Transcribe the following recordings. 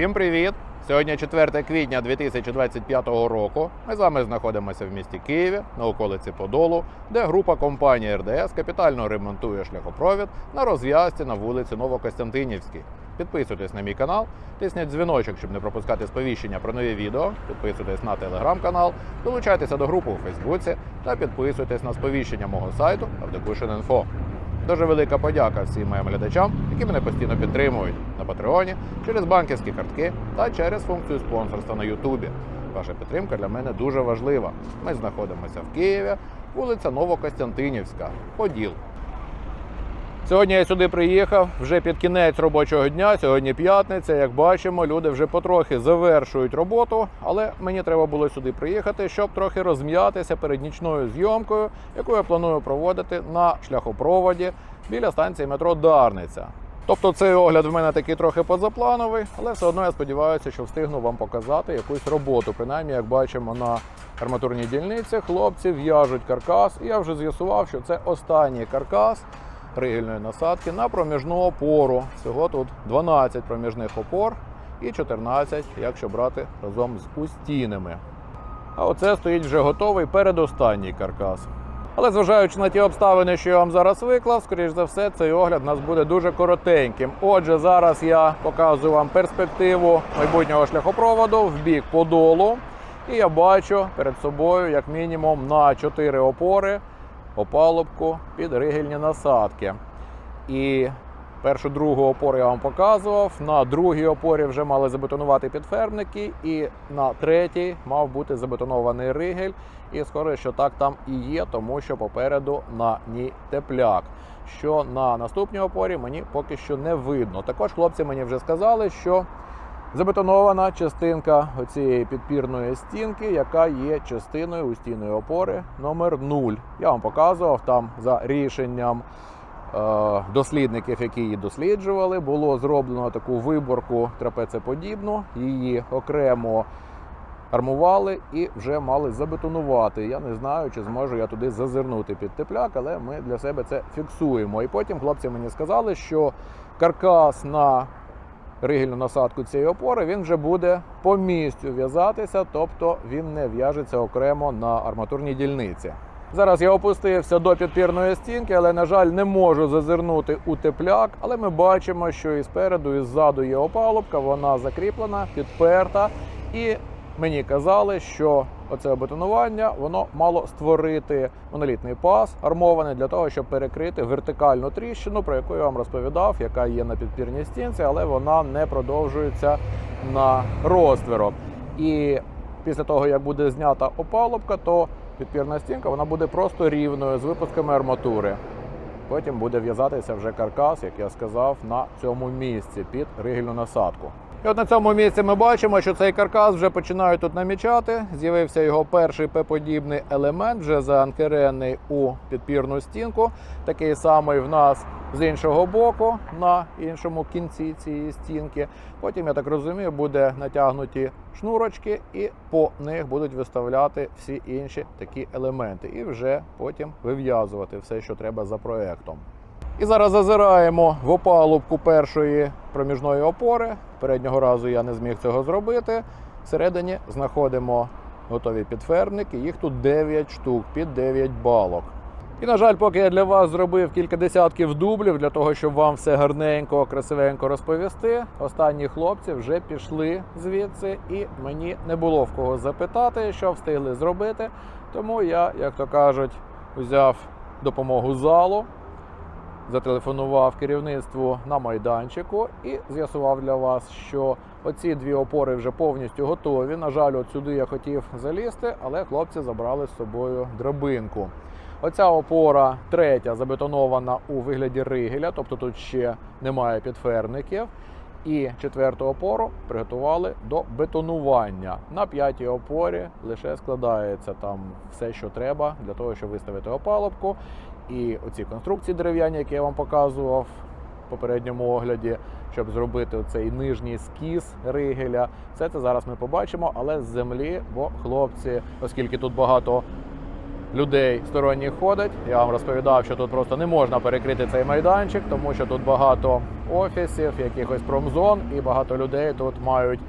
Всім привіт! Сьогодні 4 квітня 2025 року. Ми з вами знаходимося в місті Києві на околиці Подолу, де група компанії РДС капітально ремонтує шляхопровід на розв'язці на вулиці Новокостянтинівській. Підписуйтесь на мій канал, тисніть дзвіночок, щоб не пропускати сповіщення про нові відео. Підписуйтесь на телеграм-канал, долучайтеся до групи у Фейсбуці та підписуйтесь на сповіщення мого сайту Авдокушин.Інфо. Дуже велика подяка всім моїм глядачам, які мене постійно підтримують на Патреоні, через банківські картки та через функцію спонсорства на Ютубі. Ваша підтримка для мене дуже важлива. Ми знаходимося в Києві, вулиця Новокостянтинівська, Поділ. Сьогодні я сюди приїхав вже під кінець робочого дня. Сьогодні п'ятниця. Як бачимо, люди вже потрохи завершують роботу, але мені треба було сюди приїхати, щоб трохи розм'ятися перед нічною зйомкою, яку я планую проводити на шляхопроводі біля станції метро Дарниця. Тобто цей огляд в мене такий трохи позаплановий, але все одно я сподіваюся, що встигну вам показати якусь роботу. Принаймні, як бачимо на арматурній дільниці, хлопці в'яжуть каркас. І я вже з'ясував, що це останній каркас ригельної насадки на проміжну опору. Всього тут 12 проміжних опор і 14, якщо брати разом з устінами. А оце стоїть вже готовий передостанній каркас. Але зважаючи на ті обставини, що я вам зараз виклав, скоріш за все, цей огляд у нас буде дуже коротеньким. Отже, зараз я показую вам перспективу майбутнього шляхопроводу в бік подолу. І я бачу перед собою, як мінімум, на 4 опори опалубку під ригельні насадки. І першу другу опору я вам показував. На другій опорі вже мали забетонувати підфермники, і на третій мав бути забетонований ригель. І схоже, що так там і є, тому що попереду на ній тепляк. Що на наступній опорі мені поки що не видно. Також хлопці мені вже сказали, що забетонована частинка оцієї підпірної стінки, яка є частиною устійної опори номер 0. Я вам показував там за рішенням е, дослідників, які її досліджували, було зроблено таку виборку трапецеподібну, її окремо армували і вже мали забетонувати. Я не знаю, чи зможу я туди зазирнути під тепляк, але ми для себе це фіксуємо. І потім хлопці мені сказали, що каркас на ригельну насадку цієї опори він вже буде по місцю в'язатися, тобто він не в'яжеться окремо на арматурній дільниці. Зараз я опустився до підпірної стінки, але, на жаль, не можу зазирнути у тепляк. Але ми бачимо, що і спереду, і ззаду є опалубка, вона закріплена, підперта. І мені казали, що оце бетонування воно мало створити монолітний пас армований для того, щоб перекрити вертикальну тріщину, про яку я вам розповідав, яка є на підпірній стінці, але вона не продовжується на розтвірок. І після того, як буде знята опалубка, то підпірна стінка вона буде просто рівною з випусками арматури. Потім буде в'язатися вже каркас, як я сказав, на цьому місці під ригельну насадку. І от на цьому місці ми бачимо, що цей каркас вже починає тут намічати. З'явився його перший П-подібний елемент, вже заанкеренний у підпірну стінку. Такий самий в нас з іншого боку, на іншому кінці цієї стінки. Потім, я так розумію, буде натягнуті шнурочки, і по них будуть виставляти всі інші такі елементи. І вже потім вив'язувати все, що треба за проектом. І зараз зазираємо в опалубку першої проміжної опори. Переднього разу я не зміг цього зробити. Всередині знаходимо готові підфермники. Їх тут 9 штук під 9 балок. І, на жаль, поки я для вас зробив кілька десятків дублів для того, щоб вам все гарненько, красивенько розповісти. Останні хлопці вже пішли звідси, і мені не було в кого запитати, що встигли зробити. Тому я, як то кажуть, взяв допомогу залу зателефонував керівництву на майданчику і з'ясував для вас, що оці дві опори вже повністю готові. На жаль, от сюди я хотів залізти, але хлопці забрали з собою драбинку. Оця опора третя забетонована у вигляді ригеля, тобто тут ще немає підферників. І четверту опору приготували до бетонування. На п'ятій опорі лише складається там все, що треба для того, щоб виставити опалубку. І оці конструкції дерев'яні, які я вам показував в попередньому огляді, щоб зробити цей нижній скіз ригеля. Все це зараз ми побачимо, але з землі, бо хлопці, оскільки тут багато людей сторонніх ходить. Я вам розповідав, що тут просто не можна перекрити цей майданчик, тому що тут багато офісів, якихось промзон, і багато людей тут мають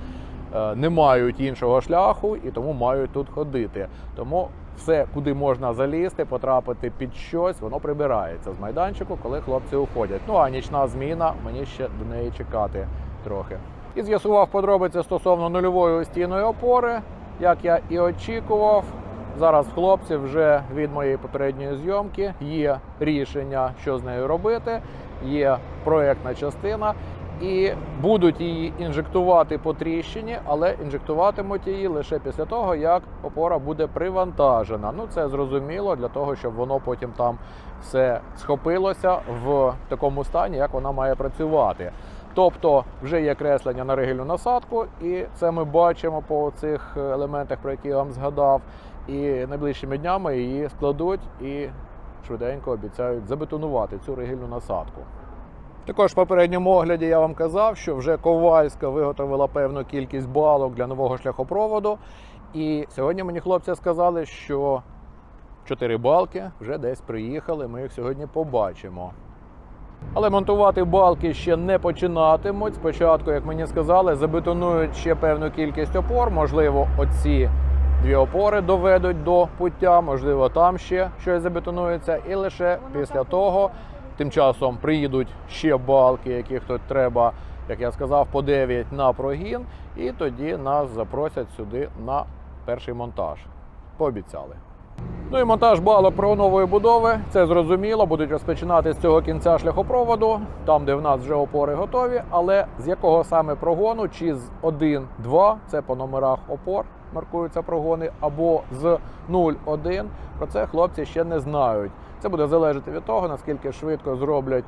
е, не мають іншого шляху і тому мають тут ходити. Тому все, куди можна залізти, потрапити під щось, воно прибирається з майданчику, коли хлопці уходять. Ну а нічна зміна мені ще до неї чекати трохи. І з'ясував подробиці стосовно нульової стійної опори, як я і очікував. Зараз в хлопців вже від моєї попередньої зйомки є рішення, що з нею робити. Є проектна частина, і будуть її інжектувати по тріщині, але інжектуватимуть її лише після того, як опора буде привантажена. Ну це зрозуміло для того, щоб воно потім там все схопилося в такому стані, як вона має працювати. Тобто вже є креслення на ригельну насадку, і це ми бачимо по цих елементах, про які я вам згадав. І найближчими днями її складуть і швиденько обіцяють забетонувати цю ригельну насадку. Також в попередньому огляді я вам казав, що вже Ковальська виготовила певну кількість балок для нового шляхопроводу. І сьогодні мені хлопці сказали, що чотири балки вже десь приїхали. Ми їх сьогодні побачимо. Але монтувати балки ще не починатимуть. Спочатку, як мені сказали, забетонують ще певну кількість опор. Можливо, оці дві опори доведуть до пуття, можливо, там ще щось забетонується. І лише після того тим часом приїдуть ще балки, яких тут треба, як я сказав, по 9 на прогін. І тоді нас запросять сюди на перший монтаж. Пообіцяли. Ну і монтаж балок про нової будови. Це зрозуміло, будуть розпочинати з цього кінця шляхопроводу, там, де в нас вже опори готові. Але з якого саме прогону, чи з 1-2, це по номерах опор маркуються прогони, або з 0-1, про це хлопці ще не знають. Це буде залежати від того, наскільки швидко зроблять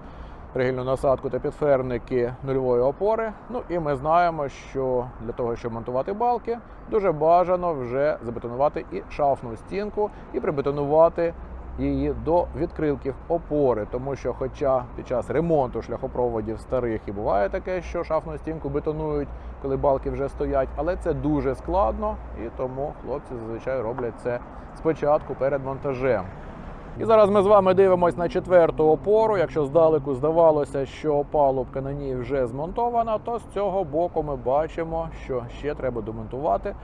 ригільну насадку та підферники нульової опори. Ну і ми знаємо, що для того, щоб монтувати балки, дуже бажано вже забетонувати і шафну стінку, і прибетонувати її до відкрилків опори, тому що, хоча під час ремонту шляхопроводів старих і буває таке, що шафну стінку бетонують, коли балки вже стоять, але це дуже складно, і тому хлопці зазвичай роблять це спочатку перед монтажем. І зараз ми з вами дивимося на четверту опору. Якщо здалеку здавалося, що палубка на ній вже змонтована, то з цього боку ми бачимо, що ще треба домонтувати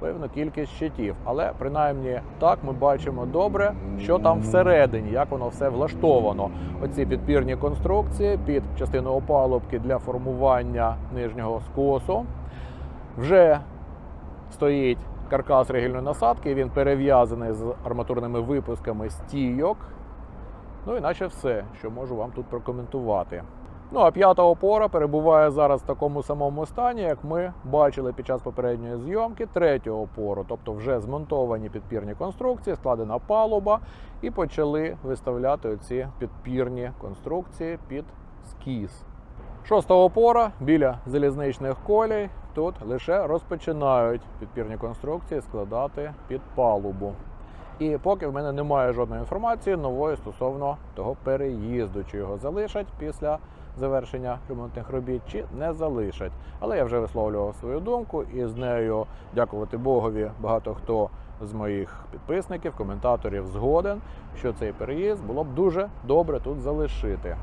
певну кількість щитів. Але принаймні так ми бачимо добре, що там всередині, як воно все влаштовано. Оці підпірні конструкції під частину опалубки для формування нижнього скосу. Вже стоїть каркас ригельної насадки, він перев'язаний з арматурними випусками стійок. Ну і наче все, що можу вам тут прокоментувати. Ну а п'ята опора перебуває зараз в такому самому стані, як ми бачили під час попередньої зйомки третю опору, тобто вже змонтовані підпірні конструкції, складена палуба, і почали виставляти оці підпірні конструкції під скіз. Шоста опора біля залізничних колій. Тут лише розпочинають підпірні конструкції складати під палубу. І поки в мене немає жодної інформації нової стосовно того переїзду, чи його залишать після завершення ремонтних робіт, чи не залишать. Але я вже висловлював свою думку, і з нею, дякувати Богові, багато хто з моїх підписників, коментаторів згоден, що цей переїзд було б дуже добре тут залишити.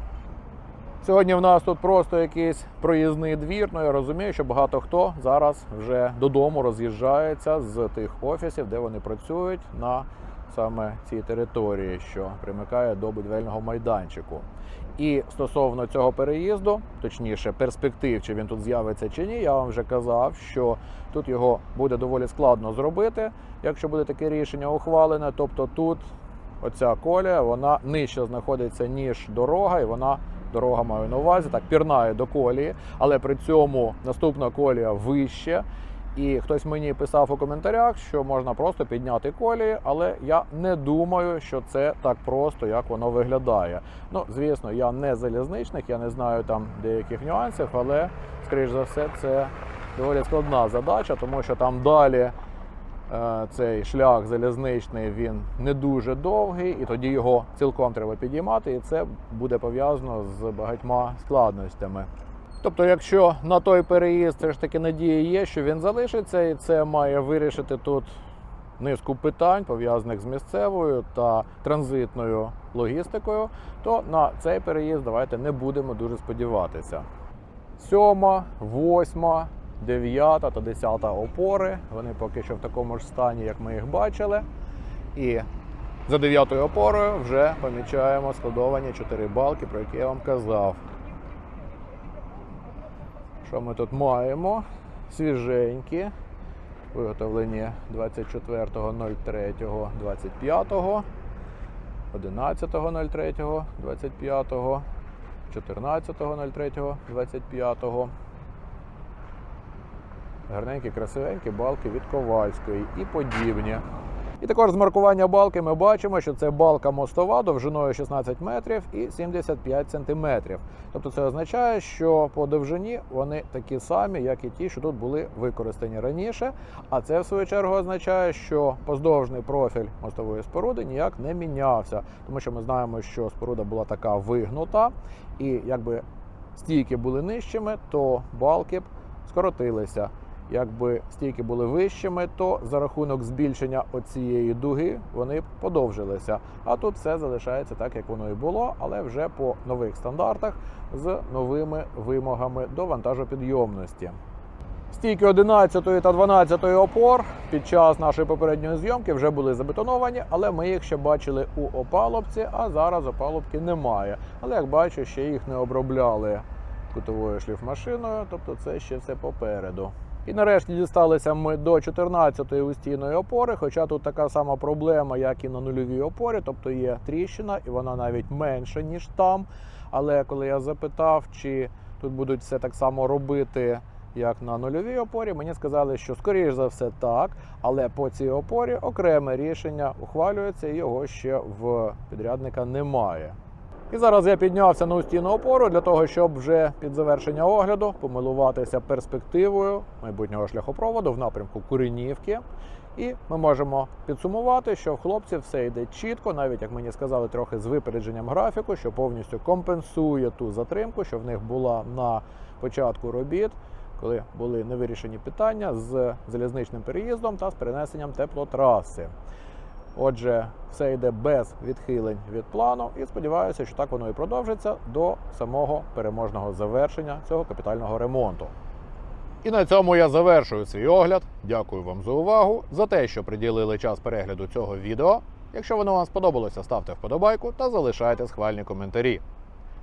Сьогодні в нас тут просто якийсь проїзний двір. Ну я розумію, що багато хто зараз вже додому роз'їжджається з тих офісів, де вони працюють на саме цій території, що примикає до будівельного майданчику. І стосовно цього переїзду, точніше, перспектив, чи він тут з'явиться чи ні, я вам вже казав, що тут його буде доволі складно зробити, якщо буде таке рішення ухвалене. Тобто тут оця колія, вона нижче знаходиться, ніж дорога, і вона дорога маю на увазі, так пірнає до колії, але при цьому наступна колія вище. І хтось мені писав у коментарях, що можна просто підняти колії, але я не думаю, що це так просто, як воно виглядає. Ну, звісно, я не залізничник, я не знаю там деяких нюансів, але, скоріш за все, це доволі складна задача, тому що там далі цей шлях залізничний він не дуже довгий, і тоді його цілком треба підіймати, і це буде пов'язано з багатьма складностями. Тобто, якщо на той переїзд все ж таки надія є, що він залишиться, і це має вирішити тут низку питань, пов'язаних з місцевою та транзитною логістикою, то на цей переїзд давайте не будемо дуже сподіватися. Сьома, восьма, дев'ята та десята опори. Вони поки що в такому ж стані, як ми їх бачили. І за дев'ятою опорою вже помічаємо складовані чотири балки, про які я вам казав. Що ми тут маємо? Свіженькі, виготовлені 24.03.25, 11.03.25, 14.03.25. Гарненькі, красивенькі балки від Ковальської і подібні. І також з маркування балки ми бачимо, що це балка мостова довжиною 16 метрів і 75 сантиметрів. Тобто це означає, що по довжині вони такі самі, як і ті, що тут були використані раніше. А це в свою чергу означає, що поздовжний профіль мостової споруди ніяк не мінявся, тому що ми знаємо, що споруда була така вигнута, і якби стійки були нижчими, то балки б скоротилися. Якби стійки були вищими, то за рахунок збільшення оцієї дуги вони подовжилися. А тут все залишається так, як воно і було, але вже по нових стандартах з новими вимогами до вантажопідйомності. Стійки 11 та 12 опор під час нашої попередньої зйомки вже були забетоновані, але ми їх ще бачили у опалубці, а зараз опалубки немає. Але як бачу, ще їх не обробляли кутовою шліфмашиною, тобто це ще все попереду. І нарешті дісталися ми до 14-ї устійної опори, хоча тут така сама проблема, як і на нульовій опорі, тобто є тріщина, і вона навіть менша, ніж там. Але коли я запитав, чи тут будуть все так само робити, як на нульовій опорі, мені сказали, що скоріш за все так, але по цій опорі окреме рішення ухвалюється, і його ще в підрядника немає. І зараз я піднявся на устійну опору для того, щоб вже під завершення огляду помилуватися перспективою майбутнього шляхопроводу в напрямку Куренівки. І ми можемо підсумувати, що в хлопців все йде чітко, навіть як мені сказали, трохи з випередженням графіку, що повністю компенсує ту затримку, що в них була на початку робіт, коли були невирішені питання з залізничним переїздом та з перенесенням теплотраси. Отже, все йде без відхилень від плану, і сподіваюся, що так воно і продовжиться до самого переможного завершення цього капітального ремонту. І на цьому я завершую свій огляд. Дякую вам за увагу, за те, що приділили час перегляду цього відео. Якщо воно вам сподобалося, ставте вподобайку та залишайте схвальні коментарі.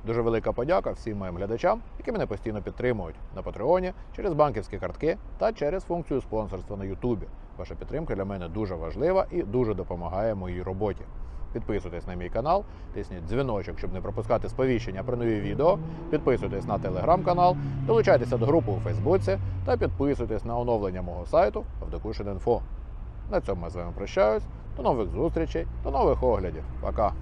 Дуже велика подяка всім моїм глядачам, які мене постійно підтримують на Патреоні через банківські картки та через функцію спонсорства на Ютубі. Ваша підтримка для мене дуже важлива і дуже допомагає моїй роботі. Підписуйтесь на мій канал, тисніть дзвіночок, щоб не пропускати сповіщення про нові відео. Підписуйтесь на телеграм-канал, долучайтеся до групи у Фейсбуці та підписуйтесь на оновлення мого сайту Авдокушин.Інфо. На цьому я з вами прощаюсь. До нових зустрічей, до нових оглядів. Пока!